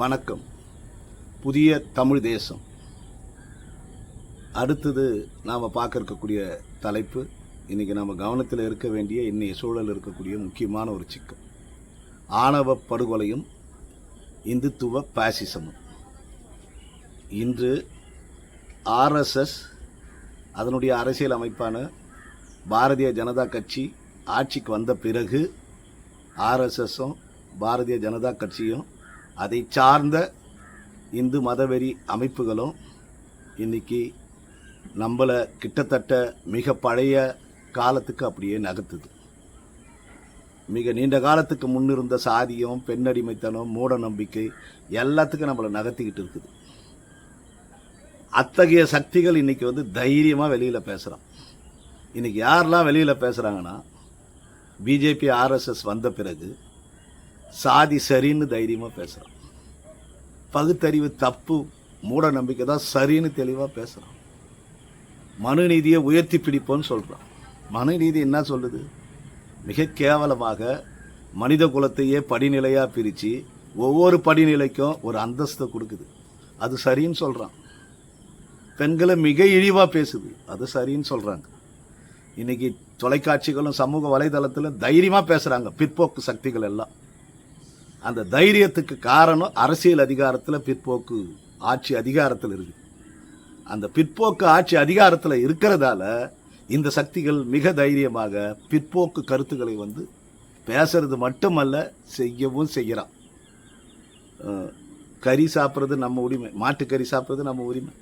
வணக்கம். புதிய தமிழ் தேசம். அடுத்தது நாம் பார்க்க இருக்கக்கூடிய தலைப்பு இன்றைக்கி நம்ம கவனத்தில் இருக்க வேண்டிய இன்னைய சூழல் இருக்கக்கூடிய முக்கியமான ஒரு சிக்கல். ஆணவ படுகொலையும் இந்துத்துவ பாசிசமும் இன்று ஆர்எஸ்எஸ் அதனுடைய அரசியல் அமைப்பான பாரதிய ஜனதா கட்சி ஆட்சிக்கு வந்த பிறகு ஆர்எஸ்எஸும் பாரதிய ஜனதா கட்சியும் அதை சார்ந்த இந்து மதவெறி அமைப்புகளும் இன்றைக்கி நம்மளை கிட்டத்தட்ட மிக பழைய காலத்துக்கு அப்படியே நகர்த்துது. மிக நீண்ட காலத்துக்கு முன்னிருந்த சாதியம் பெண்ணடிமைத்தனம் மூட நம்பிக்கை எல்லாத்துக்கும் நம்மளை நகர்த்திக்கிட்டு இருக்குது. அத்தகைய சக்திகள் இன்னைக்கு வந்து தைரியமாக வெளியில் பேசுகிறான் இன்னைக்கு யாரெல்லாம் வெளியில் பேசுகிறாங்கன்னா பிஜேபி ஆர்எஸ்எஸ் வந்த பிறகு சாதி சரின்னு தைரியமாக பேசுகிறான் பகுத்தறிவு தப்பு மூட நம்பிக்கை தான் சரின்னு தெளிவாக பேசுகிறான் மனுநீதியை உயர்த்தி பிடிப்போன்னு சொல்கிறான் மனுநீதி என்ன சொல்லுது? மிக கேவலமாக மனித குலத்தையே படிநிலையாக பிரித்து ஒவ்வொரு படிநிலைக்கும் ஒரு அந்தஸ்தை கொடுக்குது. அது சரின்னு சொல்கிறான் பெண்களை மிக இழிவாக பேசுது. அது சரின்னு சொல்கிறாங்க இன்னைக்கு தொலைக்காட்சிகளும் சமூக வலைதளத்தில் தைரியமாக பேசுகிறாங்க பிற்போக்கு சக்திகள் எல்லாம். அந்த தைரியத்துக்கு காரணம் அரசியல் அதிகாரத்தில் பிற்போக்கு ஆட்சி அதிகாரத்தில் இருக்குது அந்த பிற்போக்கு ஆட்சி அதிகாரத்தில் இருக்கிறதால இந்த சக்திகள் மிக தைரியமாக பிற்போக்கு கருத்துக்களை வந்து பேசுறது மட்டுமல்ல செய்யவும் செய்கிறான் கறி சாப்பிட்றது நம்ம உரிமை. மாட்டுக்கறி சாப்பிட்றது நம்ம உரிமை.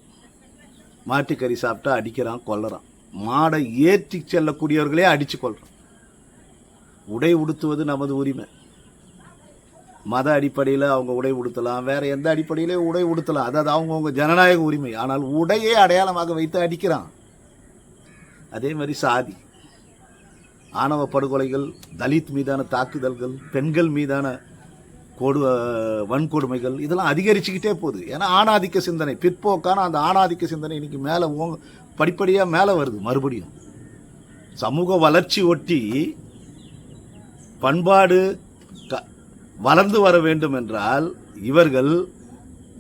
மாட்டுக்கறி சாப்பிட்டா அடிக்கிறான் கொல்லுறான். மாடை ஏற்றி செல்லக்கூடியவர்களே அடித்து கொள்றான் உடை உடுத்துவது நமது உரிமை. மத அடிப்படையில் அவங்க உடை உடுத்தலாம். வேற எந்த அடிப்படையிலே உடை உடுத்தலாம். அதாவது அவங்கவுங்க ஜனநாயக உரிமை. ஆனால் உடையே அடையாளமாக வைத்து அடிக்கிறான். அதே மாதிரி சாதி. ஆணவ படுகொலைகள் தலித் மீதான தாக்குதல்கள் பெண்கள் மீதான கொடு வன்கொடுமைகள் இதெல்லாம் அதிகரிச்சுக்கிட்டே போகுது. ஏன்னா ஆணாதிக்க சிந்தனை பிற்போக்கான அந்த ஆணாதிக்க சிந்தனை இன்னைக்கு மேலே ஓங்க படிப்படியாக மேலே வருது மறுபடியும். சமூக வளர்ச்சி ஒட்டி பண்பாடு வளர்ந்து வர வேண்டும் என்றால் இவர்கள்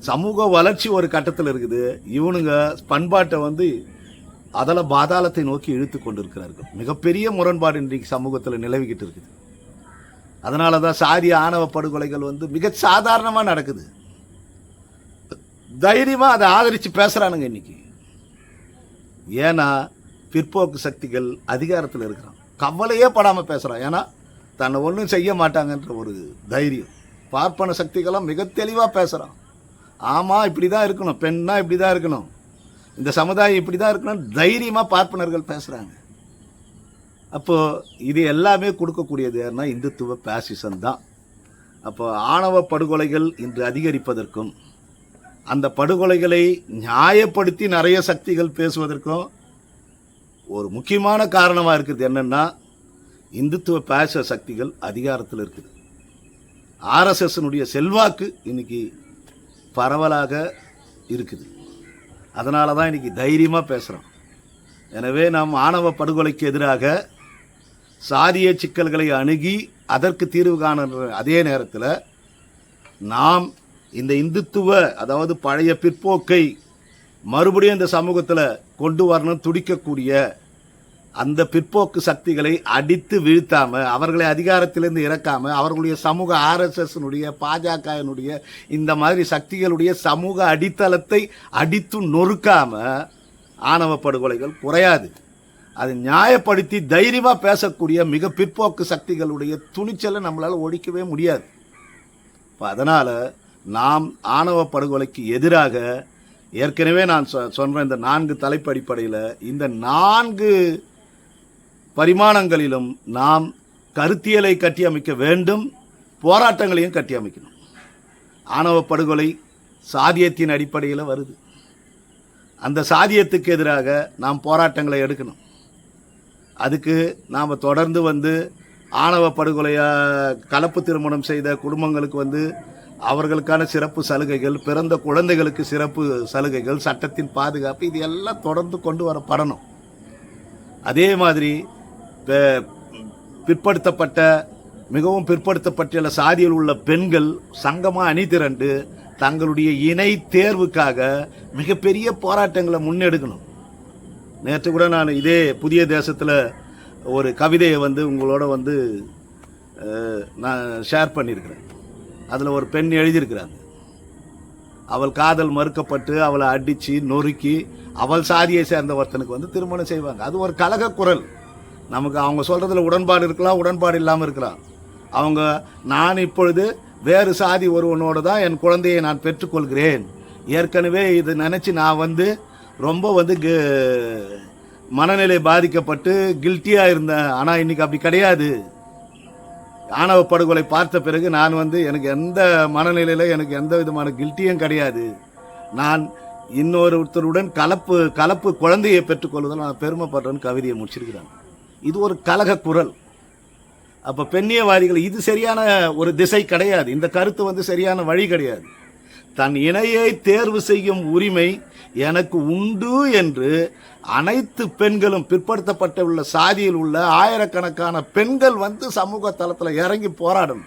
சமூக வளர்ச்சி ஒரு கட்டத்தில் இருக்குது. இவனுங்க பண்பாட்டை வந்து அதில் பாதாளத்தை நோக்கி இழுத்து கொண்டிருக்கிறார்கள். மிகப்பெரிய முரண்பாடு இன்றைக்கு சமூகத்தில் நிலவிக்கிட்டு இருக்குது. அதனால தான் சாதி ஆணவ படுகொலைகள் வந்து மிக சாதாரணமாக நடக்குது. தைரியமாக அதை ஆதரித்து பேசுகிறானுங்க இன்னைக்கு. ஏன்னா பிற்போக்கு சக்திகள் அதிகாரத்தில் இருக்கிறான். கவலையே படாமல் பேசுகிறான் ஏன்னா தன்னை ஒன்றும் செய்ய மாட்டாங்கன்ற ஒரு தைரியம். பார்ப்பன சக்திகளும் மிக தெளிவாக பேசுகிறான் ஆமாம் இப்படி தான் இருக்கணும். பெண்ணா இப்படி தான் இருக்கணும். இந்த சமுதாயம் இப்படி தான் இருக்கணும் தைரியமாக பார்ப்பனர்கள் பேசுகிறாங்க அப்போது இது எல்லாமே கொடுக்கக்கூடியது யாருன்னா இந்துத்துவ பேசிசம் தான். அப்போ ஆணவ படுகொலைகள் இன்று அதிகரிப்பதற்கும் அந்த படுகொலைகளை நியாயப்படுத்தி நிறைய சக்திகள் பேசுவதற்கும் ஒரு முக்கியமான காரணமாக இருக்குது என்னென்னா இந்துத்துவ பாச சக்திகள் அதிகாரத்தில் இருக்குது. ஆர்எஸ்எஸ்னுடைய செல்வாக்கு இன்னைக்கு பரவலாக இருக்குது. அதனால தான் இன்றைக்கி தைரியமாக பேசுகிறோம் எனவே நாம் ஆணவ படுகொலைக்கு எதிராக சாதிய சிக்கல்களை அணுகி அதற்கு தீர்வு காணுற அதே நேரத்தில் நாம் இந்த இந்துத்துவ அதாவது பழைய பிற்போக்கை மறுபடியும் இந்த சமூகத்தில் கொண்டு வரணும் துடிக்கக்கூடிய அந்த பிற்போக்கு சக்திகளை அடித்து வீழ்த்தாம அவர்களை அதிகாரத்திலிருந்து இறக்காம அவர்களுடைய சமூக ஆர்எஸ்எஸ்னுடைய பாஜகனுடைய இந்த மாதிரி சக்திகளுடைய சமூக அடித்தளத்தை அடித்து நொறுக்காம ஆணவ படுகொலைகள் குறையாது. அதை நியாயப்படுத்தி தைரியமாக பேசக்கூடிய மிக பிற்போக்கு சக்திகளுடைய துணிச்சலை நம்மளால் ஒழிக்கவே முடியாது. இப்போ அதனால் நாம் ஆணவ படுகொலைக்கு எதிராக ஏற்கனவே நான் சொ சொன்ன இந்த நான்கு தலைப்பு அடிப்படையில் இந்த நான்கு பரிமாணங்களிலும் நாம் கருத்தியலை கட்டியமைக்க வேண்டும் போராட்டங்களையும் கட்டியமைக்கணும். ஆணவ படுகொலை சாதியத்தின் அடிப்படையில் வருது. அந்த சாதியத்துக்கு எதிராக நாம் போராட்டங்களை எடுக்கணும். அதுக்கு நாம் தொடர்ந்து வந்து ஆணவ படுகொலையாக கலப்பு திருமணம் செய்த குடும்பங்களுக்கு வந்து அவர்களுக்கான சிறப்பு சலுகைகள் பிறந்த குழந்தைகளுக்கு சிறப்பு சலுகைகள் சட்டத்தின் பாதுகாப்பு இது எல்லாம் தொடர்ந்து கொண்டு வரப்படணும். அதே மாதிரி பிற்படுத்தப்பட்ட மிகவும் பிற்படுத்தப்பட்டுள்ள சாதியில் உள்ள பெண்கள் சங்கமாக அணி திரண்டு தங்களுடைய இணை தேர்வுக்காக மிகப்பெரிய போராட்டங்களை முன்னெடுக்கணும். நேற்று கூட நான் இதே புதிய தேசத்தில் ஒரு கவிதையை வந்து உங்களோட வந்து நான் ஷேர் பண்ணியிருக்கிறேன். அதில் ஒரு பெண் எழுதியிருக்கிறாங்க. அவள் காதல் மறுக்கப்பட்டு அவளை அடித்து நொறுக்கி அவள் சாதியை சேர்ந்த ஒருத்தனுக்கு வந்து திருமணம் செய்வாங்க. அது ஒரு கலக குரல் நமக்கு அவங்க சொல்கிறதுல உடன்பாடு இருக்கலாம் உடன்பாடு இல்லாமல் இருக்கலாம். அவங்க நான் இப்பொழுது வேறு சாதி ஒருவனோடு தான் என் குழந்தையை நான் பெற்றுக்கொள்கிறேன். ஏற்கனவே இது நினச்சி நான் வந்து ரொம்ப வந்து மனநிலை பாதிக்கப்பட்டு கில்ட்டியாக இருந்தேன். ஆனால் இன்னைக்கு அப்படி கிடையாது. ஆணவ படுகொலை பார்த்த பிறகு நான் வந்து எனக்கு எந்த மனநிலையில் எனக்கு எந்த விதமான கில்ட்டியும் கிடையாது. நான் இன்னொருத்தருடன் கலப்பு கலப்பு குழந்தையை பெற்றுக்கொள்வதில் நான் பெருமைப்படுறேன்னு கவிதையை முடிச்சிருக்கிறாங்க. இது ஒரு கலக குரல். அப்போ பெண்ணியவாதிகள் இது சரியான ஒரு திசை கிடையாது. இந்த கருத்து வந்து சரியான வழி கிடையாது. தன் இணையை தேர்வு செய்யும் உரிமை எனக்கு உண்டு என்று அனைத்து பெண்களும் பிற்படுத்தப்பட்ட உள்ள சாதியில் உள்ள ஆயிரக்கணக்கான பெண்கள் வந்து சமூக தளத்தில் இறங்கி போராடணும்.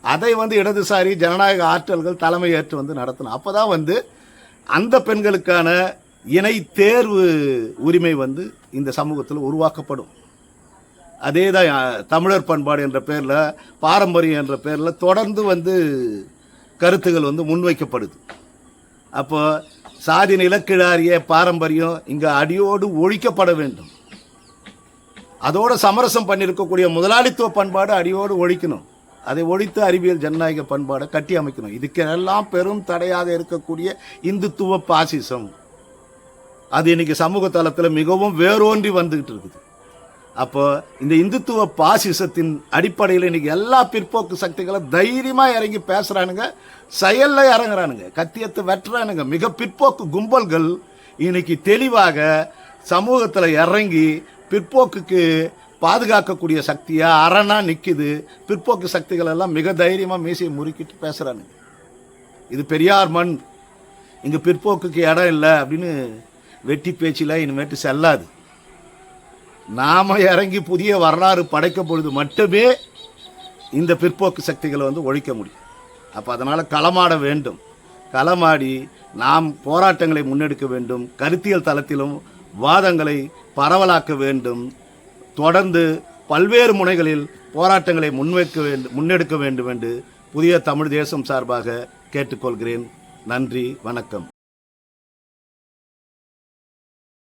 அதை வந்து இடதுசாரி ஜனநாயக ஆற்றல்கள் தலைமையேற்று வந்து நடத்தணும். அப்பதான் வந்து அந்த பெண்களுக்கான இணை தேர்வு உரிமை வந்து இந்த சமூகத்தில் உருவாக்கப்படும். அதே தான் தமிழர் பண்பாடு என்ற பேரில் பாரம்பரியம் என்ற பேரில் தொடர்ந்து வந்து கருத்துகள் வந்து முன்வைக்கப்படுது. அப்போ சாதி நிலக்கிழாரிய பாரம்பரியம் இங்கே அடியோடு ஒழிக்கப்பட வேண்டும். அதோட சமரசம் பண்ணியிருக்கக்கூடிய முதலாளித்துவ பண்பாடு அடியோடு ஒழிக்கணும். அதை ஒழித்து அறிவியல் ஜனநாயக பண்பாடை கட்டி அமைக்கணும். இதுக்கெல்லாம் பெரும் தடையாக இருக்கக்கூடிய இந்துத்துவ பாசிசம். அது இன்னைக்கு சமூக தளத்தில் மிகவும் வேரூன்றி வந்துகிட்டு இருக்குது. அப்போ இந்த இந்துத்துவ பாசிசத்தின் அடிப்படையில் இன்னைக்கு எல்லா பிற்போக்கு சக்திகளும் தைரியமாக இறங்கி பேசுகிறானுங்க செயல்ல இறங்குறானுங்க கத்தியத்தை வெட்டுறானுங்க. மிக பிற்போக்கு கும்பல்கள் இன்னைக்கு தெளிவாக சமூகத்தில் இறங்கி பிற்போக்குக்கு பாதுகாக்கக்கூடிய சக்தியாக அரணாக நிற்கிது பிற்போக்கு சக்திகள் எல்லாம் மிக தைரியமாக மீசையை முறுக்கிட்டு பேசுகிறானுங்க இது பெரியார் மண். இங்கே பிற்போக்குக்கு இடம் இல்லை அப்படின்னு வெட்டி பேச்சில் இனிமேட்டு செல்லாது. நாம இறங்கி புதிய வரலாறு படைக்கும் பொழுது மட்டுமே இந்த பிற்போக்கு சக்திகளை வந்து ஒழிக்க முடியும். அப்போ அதனால் களமாட வேண்டும். களமாடி நாம் போராட்டங்களை முன்னெடுக்க வேண்டும். கருத்தியல் தளத்திலும் வாதங்களை பரவலாக்க வேண்டும். தொடர்ந்து பல்வேறு முனைகளில் போராட்டங்களை முன்வைக்க வேண்டும் முன்னெடுக்க வேண்டும் என்று புதிய தமிழ் தேசம் சார்பாக கேட்டுக்கொள்கிறேன். நன்றி வணக்கம்.